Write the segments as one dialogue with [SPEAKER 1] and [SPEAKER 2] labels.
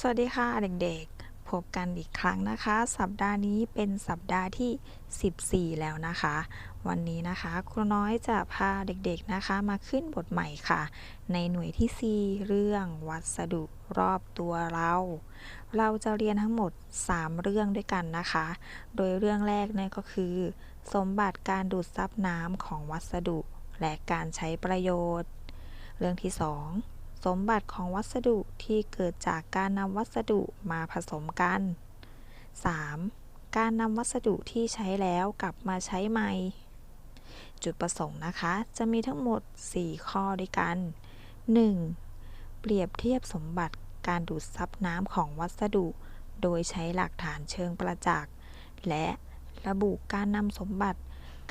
[SPEAKER 1] สวัสดีค่ะเด็กๆ พบกันอีกครั้งนะคะ สัปดาห์นี้เป็นสัปดาห์ที่ 14 แล้วนะคะ วันนี้นะคะครูน้อยจะพาเด็กๆนะคะมาขึ้นบทใหม่ค่ะ ในหน่วยที่ 4 เรื่องวัสดุรอบตัวเรา เราจะเรียนทั้งหมด 3 เรื่องด้วยกันนะคะ โดยเรื่องแรกนั่นก็คือ สมบัติการดูดซับน้ำของวัสดุ และการใช้ประโยชน์ เรื่องที่ 2 สมบัติของวัสดุที่เกิดจากการนำวัสดุมาผสมกัน 3. การนำวัสดุที่ใช้แล้วกลับมาใช้ใหม่ จุดประสงค์นะคะ จะมีทั้งหมด 4 ข้อด้วยกัน 1. เปรียบเทียบสมบัติการดูดซับน้ำของวัสดุ โดยใช้หลักฐานเชิงประจักษ์ และระบุการนำสมบัติ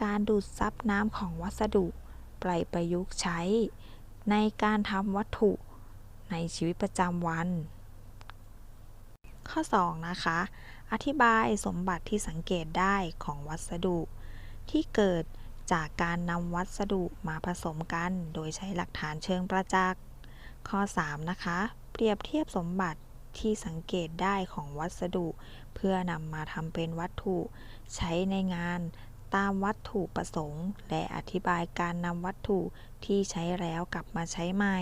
[SPEAKER 1] การดูดซับน้ำของวัสดุไปประยุกต์ใช้ ในการทำวัตถุในชีวิตประจำวัน ข้อ 2 นะคะ อธิบายสมบัติที่สังเกตได้ของวัสดุ ที่เกิดจากการนำวัสดุมาผสมกัน โดยใช้หลักฐานเชิงประจักษ์ ข้อ 3 นะคะ เปรียบเทียบสมบัติที่สังเกตได้ของวัสดุ เพื่อนำมาทำเป็นวัตถุ ใช้ในงาน ตามวัตถุประสงค์ และอธิบายการนำวัตถุที่ใช้แล้วกลับมาใช้ใหม่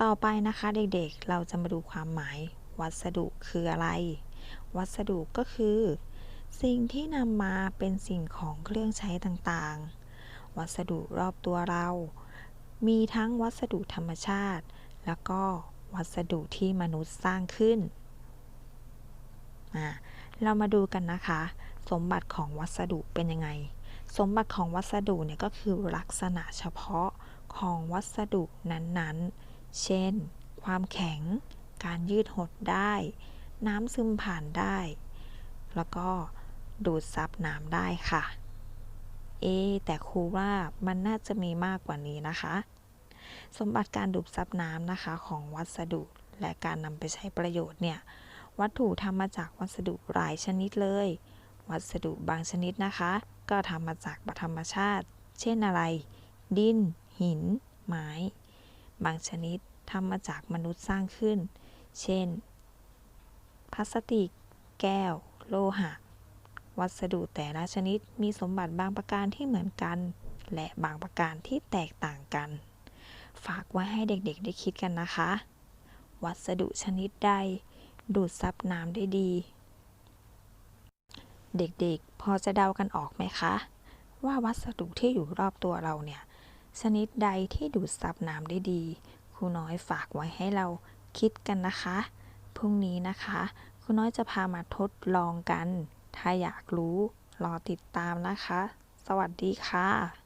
[SPEAKER 1] ต่อไปนะคะเด็กๆ เราจะมาดูความหมาย วัสดุคืออะไร วัสดุก็คือ สิ่งที่นำมาเป็นสิ่งของเครื่องใช้ต่างๆ วัสดุรอบตัวเรา มีทั้งวัสดุธรรมชาติ แล้วก็วัสดุที่มนุษย์สร้างขึ้น เรามาดูกันนะคะ สมบัติของวัสดุเป็นยังไง สมบัติของวัสดุเนี่ยก็คือลักษณะเฉพาะของวัสดุนั้นๆ เช่น ความแข็ง การยืดหดได้ น้ำซึมผ่านได้ แล้วก็ดูดซับน้ำได้ค่ะ เอ แต่ครูว่ามันน่าจะมีมากกว่านี้นะคะ สมบัติการดูดซับน้ำนะคะของวัสดุและการนำไปใช้ประโยชน์เนี่ย วัตถุทำมาจากวัสดุหลายชนิดเลย วัสดุบางชนิดนะคะ ก็ทำมาจากธรรมชาติ เช่นอะไร ดิน หิน ไม้ บางชนิดทำมาจากมนุษย์สร้างขึ้น เช่น พลาสติก แก้ว โลหะ วัสดุแต่ละชนิดมีสมบัติบางประการที่เหมือนกัน และบางประการที่แตกต่างกัน ฝากไว้ให้เด็กๆได้คิดกันนะคะ วัสดุชนิดใดดูดซับน้ำได้ดี เด็กๆ พอจะเดากันออกไหมคะ ว่าวัสดุที่อยู่รอบตัวเราเนี่ย ชนิดใดที่ดูดซับน้ำได้ดี ครูน้อยฝากไว้ให้เราคิดกันนะคะ พรุ่งนี้นะคะ ครูน้อยจะพามาทดลองกัน ถ้าอยากรู้ รอติดตามนะคะ สวัสดีค่ะ